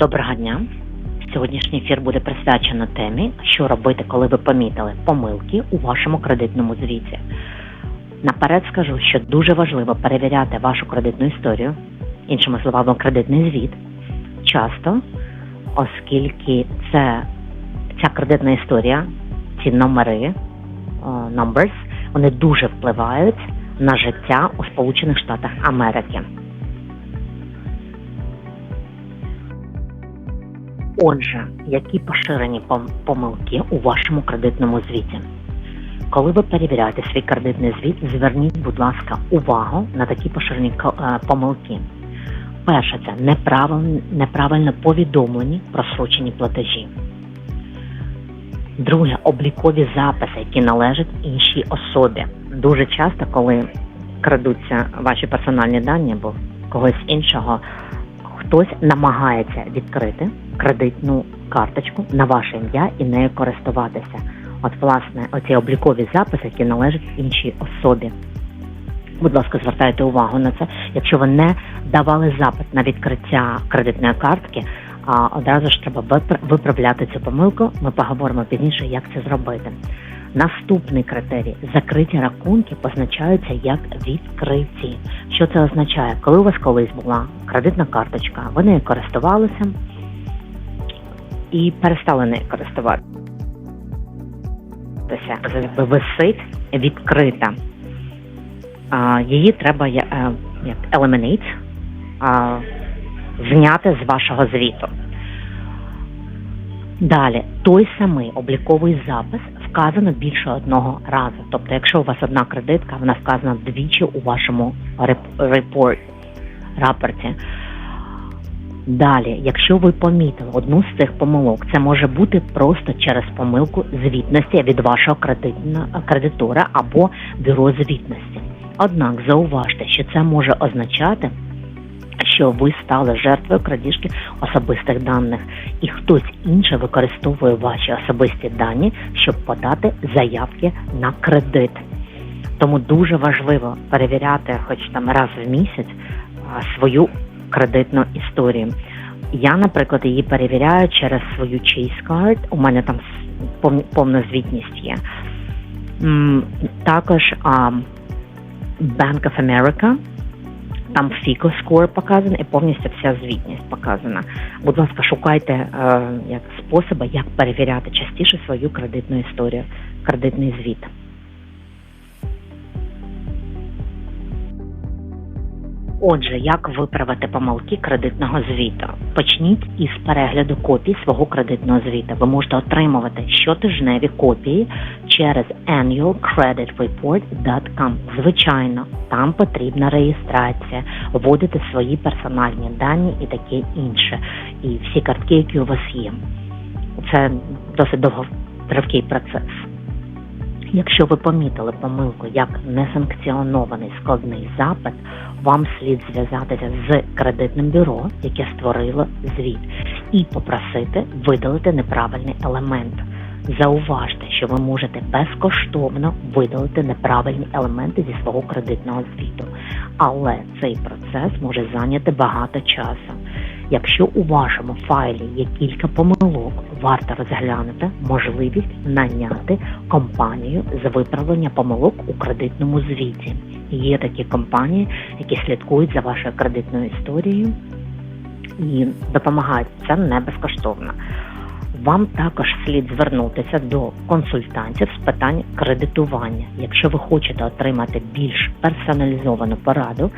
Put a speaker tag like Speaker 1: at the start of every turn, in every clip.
Speaker 1: Доброго дня. Сьогоднішній ефір буде присвячено темі, що робити, коли ви помітили помилки у вашому кредитному звіті. Наперед скажу, що дуже важливо перевіряти вашу кредитну історію, іншими словами, кредитний звіт часто, оскільки це ця кредитна історія, ці номери, о, numbers, вони дуже впливають на життя у Сполучених Штатах Америки. Отже, які поширені помилки у вашому кредитному звіті? Коли ви перевіряєте свій кредитний звіт, зверніть, будь ласка, увагу на такі поширені е, помилки. Перше, це неправильно, повідомлені просрочені платежі. Друге, облікові записи, які належать іншій особі. Дуже часто, коли крадуться ваші персональні дані або когось іншого, хтось намагається відкрити кредитну карточку на ваше ім'я і нею користуватися. От, власне, оці облікові записи, які належать іншій особі. Будь ласка, звертайте увагу на це. Якщо ви не давали запит на відкриття кредитної картки, одразу ж треба випра- виправляти цю помилку. Ми поговоримо пізніше, як це зробити. Наступний критерій закриті рахунки позначаються як відкриті. Що це означає? Коли у вас колись була кредитна карточка, ви нею користувалися і перестали нею користуватися. Висить відкрита. Її треба е, як eliminate, зняти з вашого звіту. Далі, той самий обліковий запис вказано більше одного разу. Тобто, якщо у вас одна кредитка, вона вказана двічі у вашому реп- репорт, рапорті. Далі, якщо ви помітили одну з цих помилок, це може бути просто через помилку звітності від вашого кредитора або бюро звітності. Однак зауважте, що це може означати, що ви стали жертвою крадіжки особистих даних, і хтось інший використовує ваші особисті дані, щоб подати заявки на кредит. Тому дуже важливо перевіряти, хоч там раз в місяць, свою кредитну історію. Я, наприклад, її перевіряю через свою Chase Card. У мене там повна звітність є. Також Bank of America, там FICO Score показано і повністю вся звітність показана. Будь ласка, шукайте е, як способи, як перевіряти частіше свою кредитну історію, кредитний звіт. Отже, як виправити помилки кредитного звіту? Почніть із перегляду копій свого кредитного звіту. Ви можете отримувати щотижневі копії через annualcreditreport.com. Звичайно, там потрібна реєстрація, вводити свої персональні дані і таке інше. І всі картки, які у вас є. Це досить довготривкий процес. Якщо ви помітили помилку як несанкціонований складний запит, вам слід зв'язатися з кредитним бюро, яке створило звіт, і попросити видалити неправильний елемент. Зауважте, що ви можете безкоштовно видалити неправильні елементи зі свого кредитного звіту, але цей процес може зайняти багато часу. Якщо у вашому файлі є кілька помилок, варто розглянути можливість наняти компанію з виправлення помилок у кредитному звіті. Є такі компанії, які слідкують за вашою кредитною історією і допомагають це не безкоштовно. Вам також слід звернутися до консультантів з питань кредитування, якщо ви хочете отримати більш персоналізовану пораду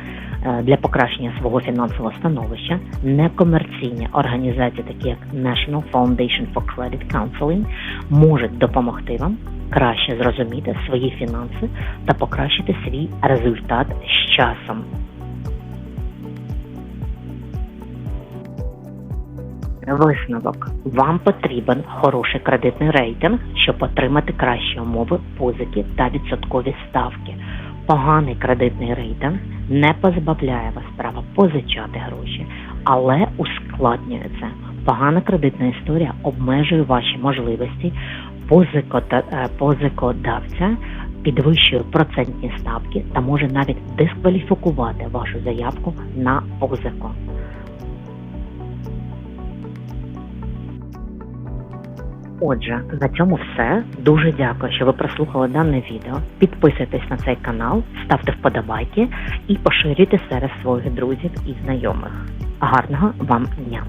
Speaker 1: для покращення свого фінансового становища. Некомерційні організації, такі як National Foundation for Credit Counseling, можуть допомогти вам краще зрозуміти свої фінанси та покращити свій результат з часом. Висновок. Вам потрібен хороший кредитний рейтинг, щоб отримати кращі умови позики та відсоткові ставки. Поганий кредитний рейтинг не позбавляє вас права позичати гроші, але ускладнює це. Погана кредитна історія обмежує ваші можливості е, позикодавця, підвищує процентні ставки та може навіть дискваліфікувати вашу заявку на позику. Отже, на цьому все. Дуже дякую, що ви прослухали дане відео. Підписуйтесь на цей канал, ставте вподобайки і поширюйте серед своїх друзів і знайомих. Гарного вам дня!